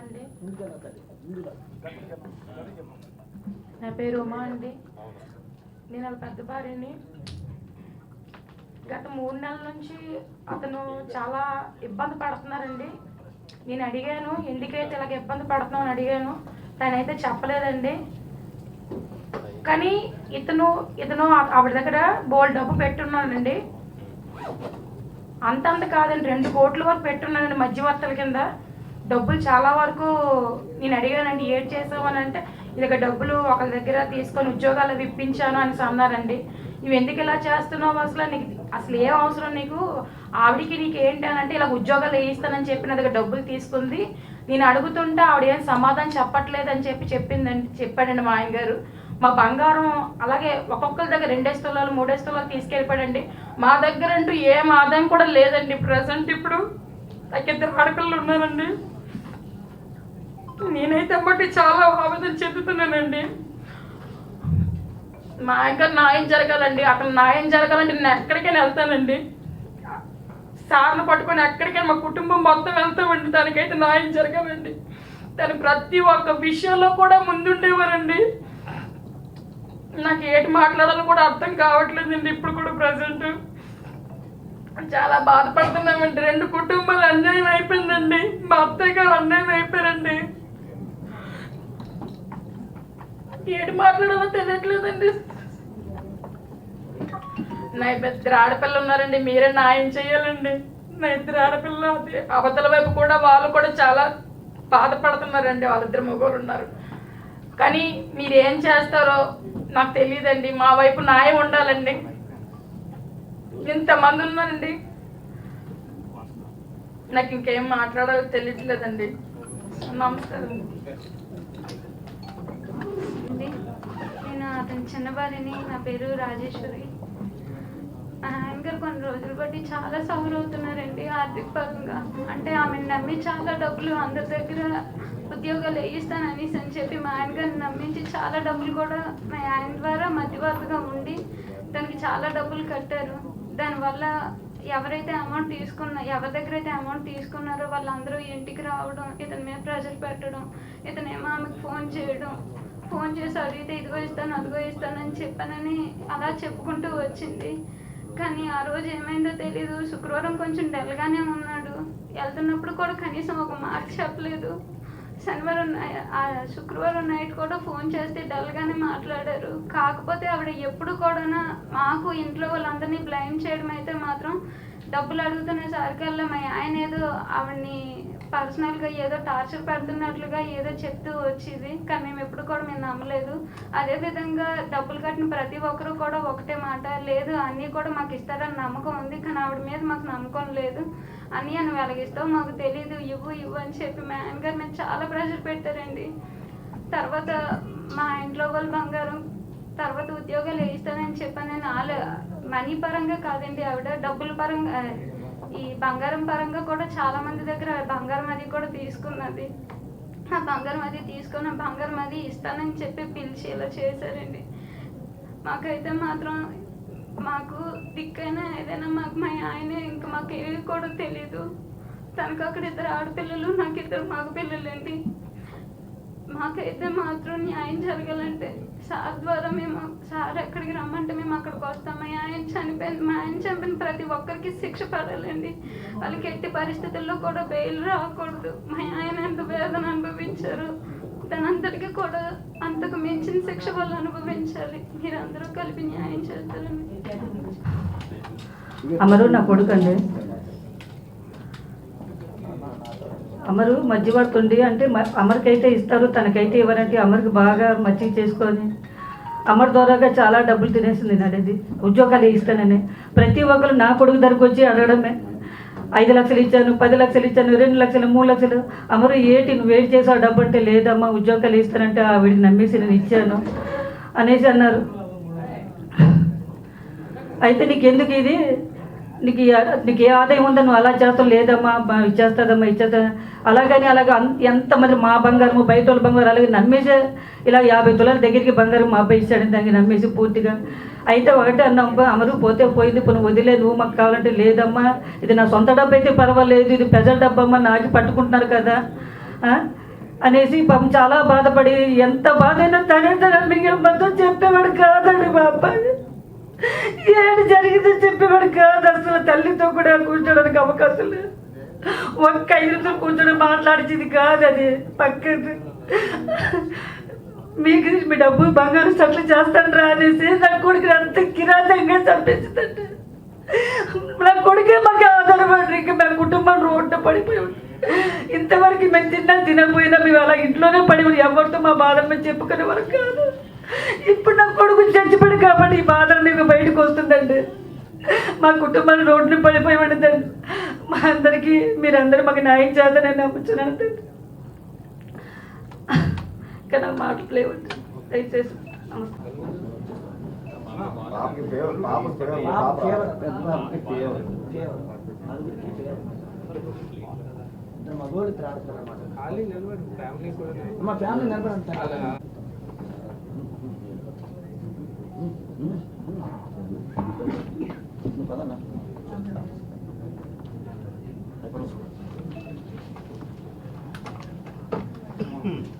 అండి. నా పేరు ఉమా అండి. నేను వాళ్ళ పెద్ద భార్యని గత మూడు నెలల నుంచి అతను చాలా ఇబ్బంది పడుతున్నారండి. నేను అడిగాను ఎందుకైతే ఇలాగ ఇబ్బంది పడుతున్నావు అని అడిగాను. తనైతే చెప్పలేదండి. కానీ ఇతను ఇతను ఆవిడ దగ్గర బోల్ డబ్బు పెట్టున్నానండి అంతంత కాదండి రెండు కోట్ల వరకు పెట్టున్నానండి మధ్యవర్తుల కింద. డబ్బులు చాలా వరకు నేను అడిగానండి ఏడ్ చేసావు అని అంటే ఇలాగ డబ్బులు ఒకరి దగ్గర తీసుకొని ఉద్యోగాలు విప్పించాను ఇప్పించాను అని అన్నారండి. నువ్వు ఎందుకు ఇలా చేస్తున్నావు అసలు? నీకు అసలు ఏం అవసరం నీకు? ఆవిడికి నీకు ఏంటి అని అంటే ఇలా ఉద్యోగాలు వేయిస్తానని చెప్పి నా దగ్గర డబ్బులు తీసుకుంది. నేను అడుగుతుంటే ఆవిడ ఏం సమాధానం చెప్పట్లేదు అని చెప్పి చెప్పిందండి చెప్పాడండి మా ఆయన గారు. మా బంగారం అలాగే ఒక్కొక్కరి దగ్గర రెండే స్థలాలు మూడే స్థలాలు తీసుకెళ్ళిపోయాడండి. మా దగ్గర అంటూ ఏం ఆదాయం కూడా లేదండి ప్రజెంట్ ఇప్పుడు. నాకు ఇద్దరు ఆడపిల్లలు ఉన్నారండి. నేనైతే బట్టి చాలా ఆవేదన చెందుతున్నానండి. మా ఇంకా న్యాయం జరగాలండి. అక్కడ న్యాయం జరగాలంటే నేను ఎక్కడికైనా వెళ్తానండి. సార్లు పట్టుకొని ఎక్కడికైనా మా కుటుంబం మొత్తం వెళ్తామండి. దానికైతే న్యాయం జరగాలండి. తను ప్రతి ఒక్క విషయంలో కూడా ముందుండేవారండి. నాకు ఏటి మాట్లాడాలో కూడా అర్థం కావట్లేదండి ఇప్పుడు కూడా ప్రజెంట్. చాలా బాధపడుతున్నామండి. రెండు కుటుంబాలు అన్యాయం అయిపోయిందండి. మా అత్తయ్య గారు అన్యాయం అయిపోయారండి. ఏడు మాట్లాడాలో తెలియట్లేదండి. నా ఇద్దరు ఆడపిల్ల ఉన్నారండి మీరే న్యాయం చేయాలండి. నా ఇద్దరు ఆడపిల్ల అవతల వైపు కూడా వాళ్ళు కూడా చాలా బాధపడుతున్నారండి వాళ్ళిద్దరు మగవాళ్ళు ఉన్నారు. కానీ మీరు ఏం చేస్తారో నాకు తెలియదండి మా వైపు న్యాయం ఉండాలండి. ఇంతమంది ఉన్నారండి. నాకు ఇంకేం మాట్లాడాలో తెలియట్లేదండి. నమస్కారం అండి నేను అతని చిన్న నా పేరు రాజేశ్వరి. యాంకర్ ఆయన గారు కొన్ని రోజులు బట్టి చాలా సఫర్ అవుతున్నారండి ఆర్థిక పరంగా అంటే ఆమెను నమ్మి చాలా డబ్బులు అందరి దగ్గర ఉద్యోగాలు వేయిస్తానని అని చెప్పి మా ఆయన గారిని నమ్మించి చాలా డబ్బులు కూడా మా ఆయన ద్వారా మధ్యవర్తిగా ఉండి దానికి చాలా డబ్బులు కట్టారు. దానివల్ల ఎవరైతే అమౌంట్ తీసుకున్న ఎవరి దగ్గర అయితే అమౌంట్ తీసుకున్నారో వాళ్ళందరూ ఇంటికి రావడం ఇతని మీద ప్రెషర్ పెట్టడం ఇతనేమో ఆమెకు ఫోన్ చేయడం ఫోన్ చేసి అడిగితే ఇదిగో ఇస్తాను అదిగో ఇస్తాను అని చెప్పానని అలా చెప్పుకుంటూ వచ్చింది. కానీ ఆ రోజు ఏమైందో తెలీదు. శుక్రవారం కొంచెం డల్గానే ఉన్నాడు. వెళ్తున్నప్పుడు కూడా కనీసం ఒక మాట చెప్పలేదు. శనివారం ఆ శుక్రవారం నైట్ కూడా ఫోన్ చేస్తే డల్గానే మాట్లాడారు. కాకపోతే ఆవిడ ఎప్పుడు కూడా మాకు ఇంట్లో వాళ్ళందరినీ బ్లైమ్ చేయడం అయితే మాత్రం డబ్బులు అడుగుతున్న సరికల్లా మా ఆయన ఏదో ఆవిడని పర్సనల్గా ఏదో టార్చర్ పెడుతున్నట్లుగా ఏదో చెప్తూ వచ్చేది. కానీ మేము ఎప్పుడు కూడా మేము నమ్మలేదు. అదేవిధంగా డబ్బులు కట్టిన ప్రతి ఒక్కరు కూడా ఒకటే మాట లేదు అన్నీ కూడా మాకు ఇస్తారని నమ్మకం ఉంది కానీ ఆవిడ మీద మాకు నమ్మకం లేదు. అన్నీ అని వెలగిస్తావు మాకు తెలియదు ఇవ్వు ఇవ్వు అని చెప్పి మా ఆయన గారు నేను చాలా ప్రెషర్ పెట్టారండి. తర్వాత మా ఇంట్లో వాళ్ళ బంగారం తర్వాత ఉద్యోగాలు వేయిస్తానని చెప్పాను నేను వాళ్ళ మనీ పరంగా కాదండి ఆవిడ డబ్బుల పరంగా ఈ బంగారం పరంగా కూడా చాలా మంది దగ్గర బంగారం అది కూడా తీసుకున్నది. ఆ బంగారం అది తీసుకున్న బంగారం అది ఇస్తానని చెప్పి పిలిచి ఇలా చేశారండి. మాకైతే మాత్రం మాకు దిక్కైనా ఏదైనా మాకు మా ఆయనే ఇంకా మాకు ఏది కూడా తెలీదు. తనకు అక్కడ ఇద్దరు ఆడపిల్లలు నాకు ఇద్దరు మగ పిల్లలండి మాకైతే మాత్రం న్యాయం జరగాలంటే సార్ ద్వారా మేము సార్ ఎక్కడికి రమ్మంటే మేము అక్కడికి వస్తాం. మా ఆయన చనిపోయింది మా ఆయన చంపిన ప్రతి ఒక్కరికి శిక్ష పడాలండి. వాళ్ళకి ఎట్టి పరిస్థితుల్లో కూడా బెయిల్ రాకూడదు. మా ఆయన ఎంత వేదన అనుభవించారు దానంతటికీ కూడా అంతకు మించిన శిక్ష వాళ్ళు అనుభవించాలి. మీరందరూ కలిపి న్యాయం చేస్తారని. అమరు నా కొడుకు అమరు అమరు మధ్యవర్తుండి అంటే మ- అమర్కైతే ఇస్తారు తనకైతే ఇవ్వరంటే అమర్కి బాగా మచ్చిక చేసుకొని అమర్ ద్వారాగా చాలా డబ్బులు తినేసింది నడేది ఉద్యోగాలు ఇస్తానని. ప్రతి ఒక్కరు నా కొడుకు ధరకు వచ్చి అడగడమే. ఐదు లక్షలు ఇచ్చాను పది లక్షలు ఇచ్చాను రెండు లక్షలు మూడు లక్షలు. అమరు ఏటి నువ్వు వేడి చేసావు డబ్బు అంటే లేదమ్మా ఉద్యోగాలు ఇస్తానంటే ఆవిడ నమ్మేసి నేను ఇచ్చాను అనేసి అన్నారు. అయితే నీకు ఎందుకు ఇది? నీకు నీకు ఏ ఆదాయం ఉందో నువ్వు అలా చేస్తావు లేదమ్మా ఇచ్చేస్తుందమ్మా ఇచ్చేస్తా అలాగని అలాగ ఎంతమంది మా బంగారం బయట వాళ్ళ బంగారం అలాగే నమ్మేసే ఇలా యాభై తులాల దగ్గరికి బంగారం మా అబ్బాయి ఇచ్చాడు దానికి నమ్మేసి పూర్తిగా. అయితే ఒకటే అన్నాం అమరు పోతే పోయింది ఇప్పుడు వదిలే నువ్వు మాకు కావాలంటే లేదమ్మా ఇది నా సొంత డబ్బు అయితే పర్వాలేదు ఇది ప్రజల డబ్బమ్మా నాకి పట్టుకుంటున్నారు కదా అనేసి పాపం చాలా బాధపడి ఎంత బాధైనా తనే తన మిగిలిన మొత్తం చెప్పేవాడు కాదండి మా అబ్బాయి ఏడు జరిగిందో చెప్పేవాడు కాదు అసలు తల్లితో కూడా కూర్చోడానికి అవకాశం లేదు. ఒక్క ఐదుతో కూర్చొని మాట్లాడించింది కాదు అది. పక్కన మీకు మీ డబ్బు బంగారు సట్లు చేస్తాను రా అనేసి నా కొడుకు అంత కిరాతంగా చంపేసిందండి నా కొడుకే మాకు ఆధారపడి ఇంకా మా కుటుంబం రోడ్డు పడిపోయి. ఇంతవరకు మేము తిన్నా తినకపోయినా మేము అలా ఇంట్లోనే పడి ఎవరితో మా బాధ మేము చెప్పుకునే వరకు కాదు. ఇప్పుడు నా కొడుకు చచ్చిపోయాడు కాబట్టి ఈ బాధ నీకు వస్తుందండి మా కుటుంబాలు రోడ్లు పడిపోయి ఉండదండి మా అందరికీ మీరందరూ మాకు న్యాయం చేస్తానని నమ్ముతున్నాను తండ్రి. ఇంకా నాకు మాటలు లేవండి. దయచేసి నమస్కారం. పాపకి ఫేవర్ Hmm.